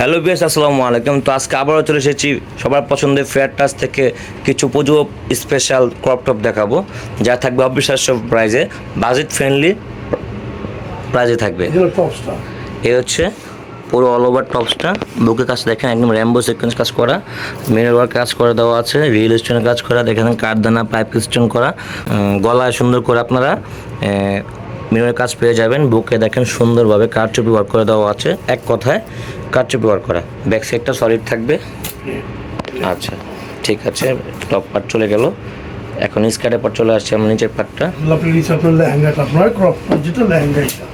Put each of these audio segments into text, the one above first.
Hello বিয়াস আসসালামু আলাইকুম। তো আজকে আবারও চলে এসেছি সবার পছন্দের ফেয়ার টাচ থেকে কিছু পুজো স্পেশাল ক্রপ টপ দেখাবো যা থাকবে অবিশ্বাস্য প্রাইজে বাজেট ফ্রেন্ডলি প্রাইজে থাকবে। এই হচ্ছে পুরো অল ওভার টপসটা বুকে কাজ দেখেন একদম র্যাম্বো সিকোয়েন্স কাজ করা। মিরর ওয়ার্ক কাজ করে দেওয়া আছে রিয়েল স্টোনের কাজ করা। দেখেন কাঠদানা পাইপ স্টোন করা। গলায় সুন্দর করে আপনারা মিররের কাজ পেয়ে যাবেন। বুকে দেখেন সুন্দরভাবে কারচুপি ওয়ার্ক করে দেওয়া আছে। এক কথায় কারচুপি ওয়ার্ক করা। ব্যাক সাইডটা সলিড থাকবে। আচ্ছা ঠিক আছে টপ পার্ট চলে গেল। এখন স্কার্টের পার্ট চলে আসছে আমার নিচের পার্টটা লেহেঙ্গাটা আপনার ক্রপ যেটা লেহেঙ্গাটা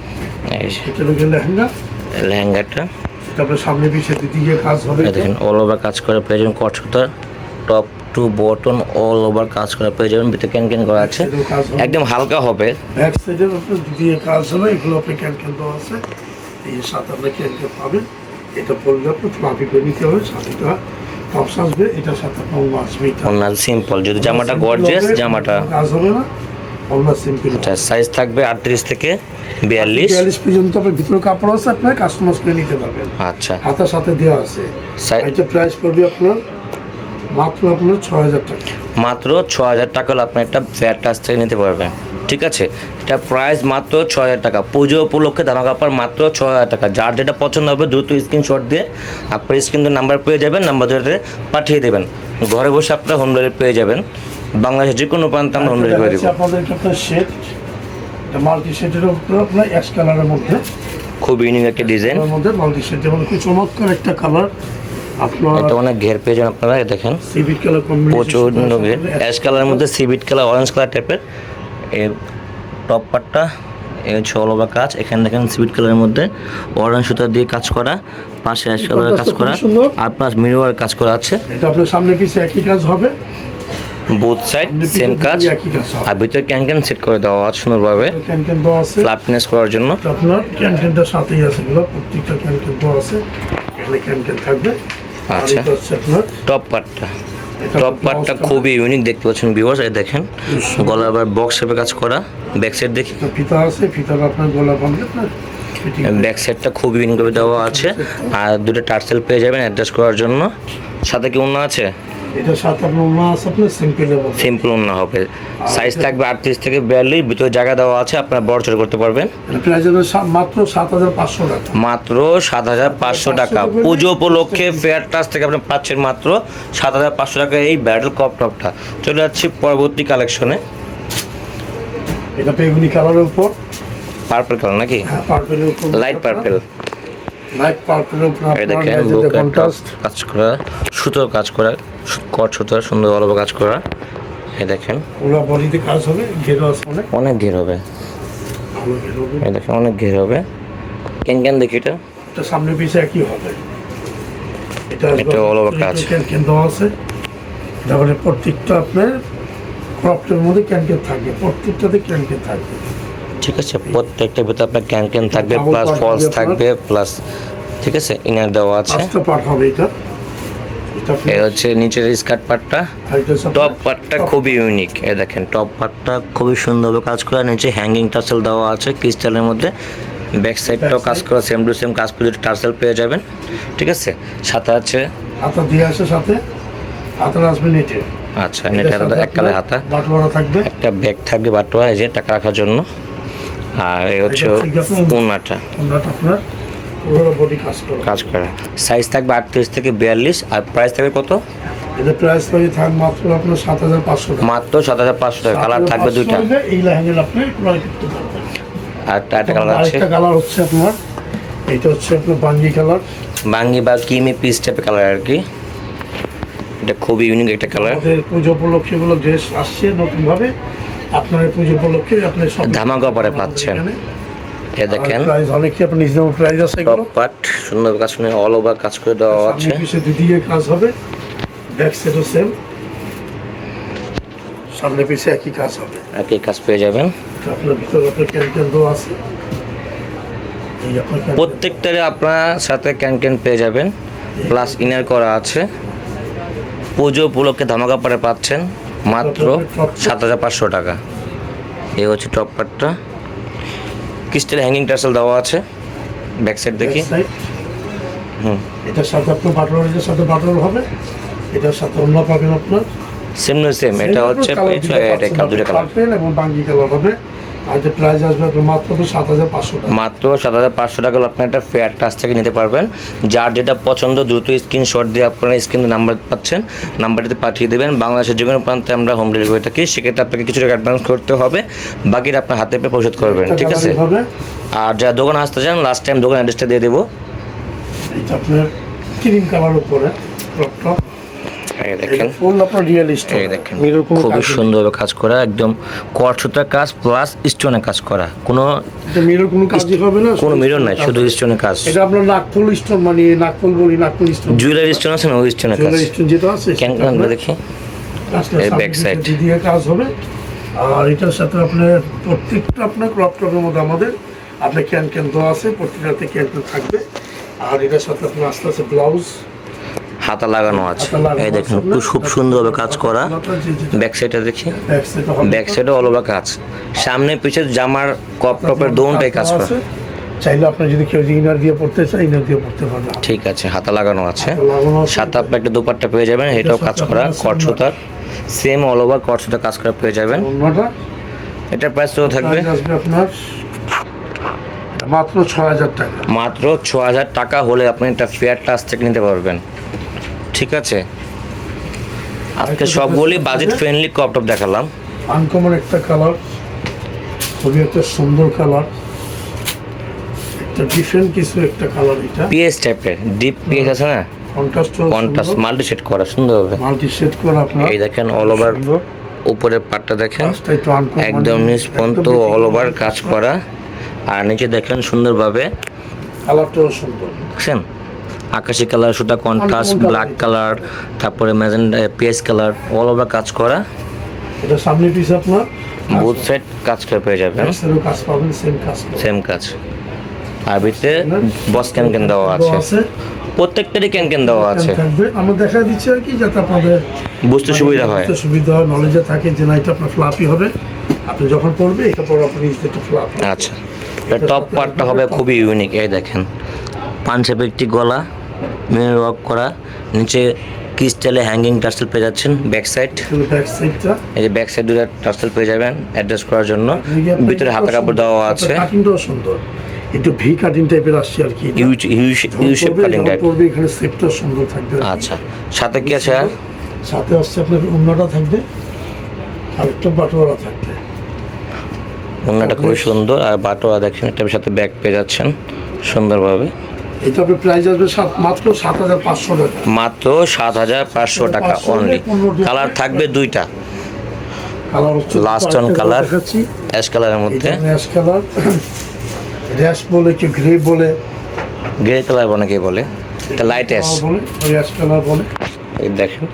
লেহেঙ্গাটা। আপনার সামনে পিছিয়ে দিকে কাজ হবে। দেখেন অল ওভার কাজ করে প্রয়োজন কটসুতার top to button all over কাজ করা প্রয়োজন ভিতরে ক্যান ক্যান করা আছে। একদম হালকা হবে। ব্যাক সাইডের আপনার দিকে কাজ হবে এগুলো আপনি ক্যান ক্যান দেওয়া আছে। এই সাথে আপনি ক্যান ক্যান পাবেন। এটা পড়লে আপনি ফ্লাফি করে নিতে হবে সাথেটা টপস আসবে এটার সাথে আপনার আসবে এটা। ওনার সিম্পল যদি জামাটা গর্জিয়াস জামাটা কাজ হবে না আচ্ছা সাইজ থাকবে আটত্রিশ থেকে বিয়াল্লিশ। বিয়াল্লিশ পর্যন্ত আপনার ভিতরে কাপড় আছে আপনার কাস্টমাইজ করে নিতে পারবেন। আচ্ছা। হাতার সাথে দেওয়া আছে। এটা প্রাইস পড়বে আপনার মাত্র আপনার ছয় হাজার টাকা। মাত্র ছ হাজার টাকা হলে আপনি একটা ফেয়ার টাচ থেকে নিতে পারবেন। ঠিক আছে? এটা প্রাইস মাত্র ছ হাজার টাকা। পুজো উপলক্ষে দানা কাপড় মাত্র ছ হাজার টাকা। যার যেটা পছন্দ হবে দ্রুত স্ক্রিনশট দিয়ে আপনার স্ক্রিন নাম্বার পেয়ে যাবেন নাম্বার ধরে পাঠিয়ে দেবেন। ঘরে বসে আপনার হোম ডেলিভারি পেয়ে যাবেন। বাংলাদেশের যে কোনো প্রান্তে আমরা হোম ডেলিভারি দেবো আপনাদের মাল্টি উপরে আপনার অ্যাশ কালারের মধ্যে। খুব ইউনিক একটা ডিজাইন মধ্যে মাল্টি শেড যেমন খুব চমৎকার একটা কালার এটা অনেক ঘের পেয়ে যান আপনারা দেখেন। সিভিট কালার প্রচুর ঘের। অ্যাশ কালারের মধ্যে সিবিট কালার অরেঞ্জ কালার টাইপের এর টপ পার্টটা এই হচ্ছে অল ওভার কাজ। এখানে দেখেন সিবিট কালারের মধ্যে অরেঞ্জ সুতা দিয়ে কাজ করা পাশে অ্যাশ কালারের কাজ করা। আর প্লাস মিরর কাজ করা আছে। এটা আপনার সামনে পিছে একই কাজ হবে? বোথ সাইড সেম কাজ। আর ভিতরে ক্যান ক্যান সেট করে দেওয়া আছে সুন্দরভাবে। ফ্ল্যাটনেস করার জন্য। আপনার ক্যান ক্যানটার সাথেই আছে প্রত্যেকটা ক্যান ক্যান দেওয়া আছে। এখানে ক্যান ক্যান থাকবে। আচ্ছা। টপ পার্টটা টপ পার্টটা খুবই ইউনিক দেখতে পাচ্ছেন ভিউয়ার্স এই দেখেন। গলা আবার বক্স শেপে কাজ করা। ব্যাক সাইড দেখি। ফিতা আছে ফিতা আপনার গলা বাঁধবে ব্যাক সাইডটা খুবই ইউনিকভাবে দেওয়া আছে। আর দুটো টার্সেল পেয়ে যাবেন অ্যাডজাস্ট করার জন্য। সাথে কি অন্য আছে? সাথে আপনার আছে আপনার সিম্পল অন্য হবে। সাইজ থাকবে আটত্রিশ থেকে বিয়াল্লিশ ভিতরে জায়গা দেওয়া আছে আপনারা বড় ছোট করতে পারবেন। এটা প্রাইস হবে মাত্র সাত হাজার পাঁচশো টাকা। মাত্র সাত হাজার পাঁচশো টাকা। পুজো উপলক্ষে ফেয়ার টাচ থেকে আপনি পাচ্ছেন মাত্র সাত হাজার পাঁচশো টাকা এই ব্যাটেল কপ টপটা চলে যাচ্ছি পরবর্তী কালেকশনে এটা বেগুনি কালারের উপর। পার্পল কালার নাকি? হ্যাঁ লাইট পার্পল কাজ করা সুতোর কাজ করা কট সুতোর সুন্দর ভালোভাবে কাজ করা। এই দেখেন। বডিতে কাজ হবে ঘেরো অনেক। ঘের হবে। এই দেখেন অনেক ঘের হবে। কেন কেন দেখি এটা? এটা সামনে পিছে একই হবে। এটা এটা কাজ। দেওয়া আছে। তারপরে প্রত্যেকটা আপনার ক্রপটের মধ্যে ক্যান ক্যান থাকবে প্রত্যেকটাতে ক্যান ক্যান থাকবে ঠিক আছে প্রত্যেকটা ভিতরে আপনার ক্যান ক্যান থাকবে প্লাস ফলস থাকবে প্লাস ঠিক আছে ইনার দেওয়া আছে। পাঁচটা পার্ট হবে এটা। এটা হচ্ছে নিচের স্কার্ট পার্টটা এটা টপ পার্টটা খুবই ইউনিক এ দেখেন টপ পার্টটা খুবই সুন্দরভাবে কাজ করা নিচে হ্যাঙ্গিং টার্সেল দেওয়া আছে ক্রিস্টালের মধ্যে। ব্যাক সাইডটাও কাজ করা সেম টু সেম কাজ করে টার্সেল পেয়ে যাবেন ঠিক আছে। সাথে আছে হাতা দিয়ে আসে সাথে হাতার আসবে নেটে। আচ্ছা নেটে এক কালে হাতা। বাটওয়ারা থাকবে। একটা ব্যাগ থাকবে বাটোয়া এই যে টাকা রাখার জন্য। আর এই হচ্ছে ওনাটা আপনার বডি কাজ করে। কাজ করা। সাইজ থাকবে আটত্রিশ থেকে বিয়াল্লিশ আর প্রাইস থাকবে কত? এটা প্রাইস পাই থাক মাত্র আপনার সাত হাজার পাঁচশো টাকা। মাত্র সাত হাজার পাঁচশো টাকা। কালার থাকবে 7,500 দুইটা। এই লেহেঙ্গা আপনি ক্রয় করতে পারবেন। আর একটা কালার আছে। আরেকটা কালার হচ্ছে আপনার এটা হচ্ছে আপনার বাঙ্গি কালার বাঙ্গি বা কিমি পিস টাইপের কালার আর কি। এটা খুবই ইউনিক একটা কালার পুজো উপলক্ষে গুলো ড্রেস আসছে নতুন ভাবে আপনার পুজো উপলক্ষে আপনি সব ধামাকা পরে পাচ্ছেন। এ দেখেন। প্রাইস অনেক আপনি প্রাইস আছে এগুলো? সুন্দর কাজ করে অল ওভার কাজ করে দেওয়া আছে। পিছে দুদিকে কাজ হবে ব্যাক সেম সামনে পিছে একই কাজ হবে। একই কাজ পেয়ে যাবেন। আপনার ভিতরে আপনার ক্যান ক্যান দেওয়া আছে। প্রত্যেকটারে আপনার সাথে ক্যান ক্যান পেয়ে যাবেন। প্লাস ইনার করা আছে। পুজো উপলক্ষে ধামাকা পরে পাচ্ছেন। মাত্র সাত হাজার পাঁচশো টাকা। এ হচ্ছে টপ পার্টটা ক্রিস্টাল হ্যাঙ্গিং টার্সেল দেওয়া আছে। ব্যাক সাইড দেখি। হুম। এটা সাথে আপনার বাটর এটার সাথে বাটর হবে। এটার সাথে অন্য পাবেন আপনার। সেম না সেম এটা হচ্ছে এটা দুটো কালার পার্পেল এবং বাঙ্গি কালার হবে। আর প্রাইস আসবে আপনার মাত্র সাত হাজার পাঁচশো টাকা। মাত্র সাত হাজার পাঁচশো টাকা আপনি একটা ফেয়ার টাচ থেকে নিতে পারবেন। যার যেটা পছন্দ দ্রুত স্ক্রিনশট দিয়ে আপনারা স্ক্রিনে নাম্বার পাচ্ছেন নাম্বারটিতে পাঠিয়ে দেবেন। বাংলাদেশের যে কোনো প্রান্তে আমরা হোম ডেলিভারি থাকি সেক্ষেত্রে আপনাকে কিছু টাকা অ্যাডভান্স করতে হবে। বাকিটা আপনার হাতে পেয়ে পরিশোধ করবেন ঠিক আছে? আর যারা দোকানে আসতে চান লাস্ট টাইম দোকান অ্যাড্রেসটা দিয়ে দেবো। এটা আপনার ক্রিম কালার উপরে এই দেখেন। ফুল আপনার রিয়েল স্টোন এই দেখেন খুবই। সুন্দরভাবে কাজ করা একদম কটসুতার কাজ প্লাস স্টোনে কাজ করা। কোনো মিরর কোনো কাজই হবে না কোনো মিরর নাই শুধু স্টোনে কাজ। এটা আপনার নাকফুল স্টোন মানে নাকফুল বলি নাকফুল স্টোন জুয়েলারি স্টোন আছে না ওই স্টোনে কাজ। জুয়েলারি স্টোন যেটা আছে কেন কেন দেখি? back side। দিকে দিয়ে কাজ হবে আর এটার সাথে আপনার প্রত্যেকটা আপনার ক্রপ টপের মধ্যে আমাদের আপনার ক্যান ক্যান দেওয়া আছে প্রত্যেকটাতে ক্যান ক্যান থাকবে। আর এটার সাথে আপনার আস্তে আস্তে ব্লাউজ হাতা লাগানো আছে। এই দেখেন খুব খুব সুন্দরভাবে কাজ করা। ব্যাক সাইডে দেখি। ব্যাক সাইডে অল ওভার কাজ। সামনে পিছে জামার কপ টপের দোনটাই কাজ করা। চাইলে আপনি যদি কেউ ইনার দিয়ে পড়তে চান ইনার দিয়ে পড়তে পারবেন ঠিক আছে হাতা লাগানো আছে। সাথে আপনি একটা দুপাট্টা পেয়ে যাবেন এটাও কাজ করা কট সুতার। সেম অল ওভার কট সুতার কাজ করা পেয়ে যাবেন। এটা প্রাইস তো থাকবে? আপনার মাত্র ছয় হাজার টাকা। মাত্র ছ হাজার টাকা হলে আপনি একটা ফেয়ার টাচ থেকে নিতে পারবেন। ঠিক আছে। আজকে সবগুলি বাজেট ফ্রেন্ডলি কপটপ দেখালাম। আনকমন একটা কালার খুবই একটা সুন্দর কালার একটা ডিফারেন্ট কিছু একটা কালার এটা। পিএস টাইপের ডিপ পিএস আছে না? কন্ট্রাস্ট কন্ট্রাস্ট মাল্টি সেট করা সুন্দর হবে। মাল্টি সেট করে আপনার এই দেখেন অল ওভার। উপরের পাটটা দেখেন। একদম নিচ পর্যন্ত অল ওভার কাজ করা। আর নিচে দেখেন সুন্দরভাবে কালারটাও সুন্দর। দেখছেন? আকাশি কালার সুতা কন্ট্রাস্ট ব্ল্যাক কালার তারপরে magenta colour all over কাজ করা। এটা সামনে পিস আপনার। বুথ সাইড কাজ করে পেয়ে যাবেন। কাজ পাবেন সেম কাজ সেম কাজ। আর ভিতরে বস ক্যান ক্যান দেওয়া আছে। প্রত্যেকটারই ক্যান ক্যান দেওয়া আছে। আমরা দেখা দিচ্ছি আর কি যাতে আপনাদের বুঝতে সুবিধা হয়। বুঝতে সুবিধা হয় নলেজে থাকে যে না এটা আপনার ফ্লাপি হবে। আপনি যখন পড়বে এটা পর আপনি একটু ফ্লাপ আচ্ছা। এটা টপ পার্টটা হবে খুবই ইউনিক এই দেখেন। পাঞ্জাবে একটি গলা। মেয়ের ওয়ার্ক করা। নিচে ক্রিস্টালে হ্যাঙ্গিং টার্সেল পেয়ে যাচ্ছেন ব্যাক সাইড এই যে ব্যাক সাইড দুটো টার্সেল পেয়ে যাবেন অ্যাডজাস্ট করার জন্য। ভিতরে হাতা কাপড় দেওয়া আছে। কাটিংটাও সুন্দর। একটু ভি কাটিং টাইপের আসছে আর কি U U U shape cutting type এখানে সুন্দর থাকবে আচ্ছা সাথে কি আছে? আর সাথে আসছে আপনার অন্যটা থাকবে। আর একটা বাটোয়ারা থাকবে। অন্যটা খুবই সুন্দর। আর বাটোয়া দেখেন এটার সাথে ব্যাগ পেয়ে যাচ্ছেন সুন্দরভাবে। এটা আপনার প্রাইস আসবে মাত্র সাত হাজার পাঁচশো টাকা। মাত্র সাত হাজার পাঁচশো টাকা 500 অনলি কালার থাকবে দুইটা। কালার Last on কয়েকটা অ্যাশ কালারের মধ্যে। র্যাশ কালার র্যাশ বলে কি গ্রে বলে? গ্রে কালার অনেকেই বলে? এটা লাইট অ্যাশ বলে অ্যাশ কালার এই দেখেন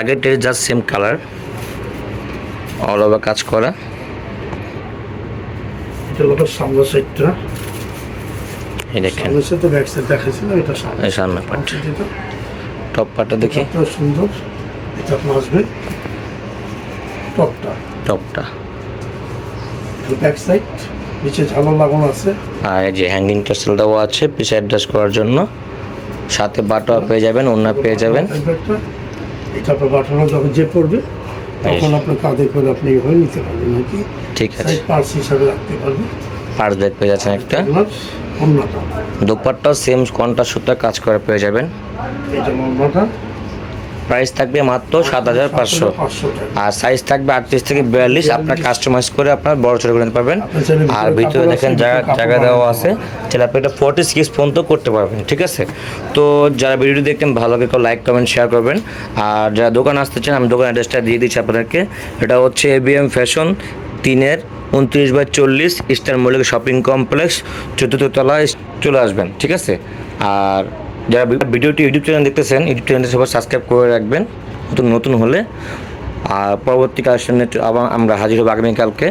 আগেরটার just same colour all over কাজ করা। এটা হলো সামনের সাইডটা এই দেখেন। এই সামনে পার্ট টপ পার্টটা দেখি। সুন্দর। এটা আসবে। টপটা টপটা ব্যাক সাইড নিচে ঝালর লাগানো আছে। আর যে হ্যাঙ্গিং টাসেল দেওয়া আছে পিছে অ্যাডজাস্ট করার জন্য। সাথে বাটোয়া পেয়ে যাবেন ওনা পেয়ে যাবেন। এটা আপনার বাটানো যখন যে পড়বে তখন আপনার কাঁধে করে আপনি হয়ে নিতে পারবেন নাকি? ঠিক আছে। পার্স হিসাবে রাখতে পারবেন। পার্স ব্যাগ পেয়ে যাচ্ছেন একটা। দোপাট্টাও সেম কন্টা সুতা কাজ করে পেয়ে যাবেন। প্রাইস থাকবে মাত্র সাত হাজার পাঁচশো। আর সাইজ থাকবে আটত্রিশ থেকে বিয়াল্লিশ। আপনার কাস্টমাইজ করে আপনার বড় ছোট করে ভিতরে আর ভিতরে দেখেন জায়গা জায়গা দেওয়া আছে। তাহলে আপনি এটা ফোর্টি সিক্স পর্যন্ত করতে পারবেন ঠিক আছে? তো যারা ভিডিওটি দেখতেন ভালো করে লাইক কমেন্ট শেয়ার করবেন। আর যারা দোকান আসতে চান আমি দোকান অ্যাড্রেসটা দিয়ে দিচ্ছি আপনাদেরকে। এটা হচ্ছে এবিএম ফ্যাশন তিনের উনত্রিশ বাই চল্লিশ ইস্টার মল্লিক শপিং কমপ্লেক্স চতুর্থ তলায় চলে আসবেন, ঠিক আছে? আর যারা ভিডিওটি ইউটিউব চ্যানেল দেখতেছেন, ইউটিউব চ্যানেলটি সবাই সাবস্ক্রাইব করে রাখবেন, নতুন নতুন হলে। আর পরবর্তী কালেকশনে আবার আমরা হাজির হব আগামীকালকে।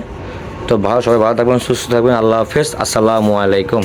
তো ভালো, সবাই ভালো থাকবেন, সুস্থ থাকবেন, আল্লাহ হাফেজ, আসসালামু আলাইকুম।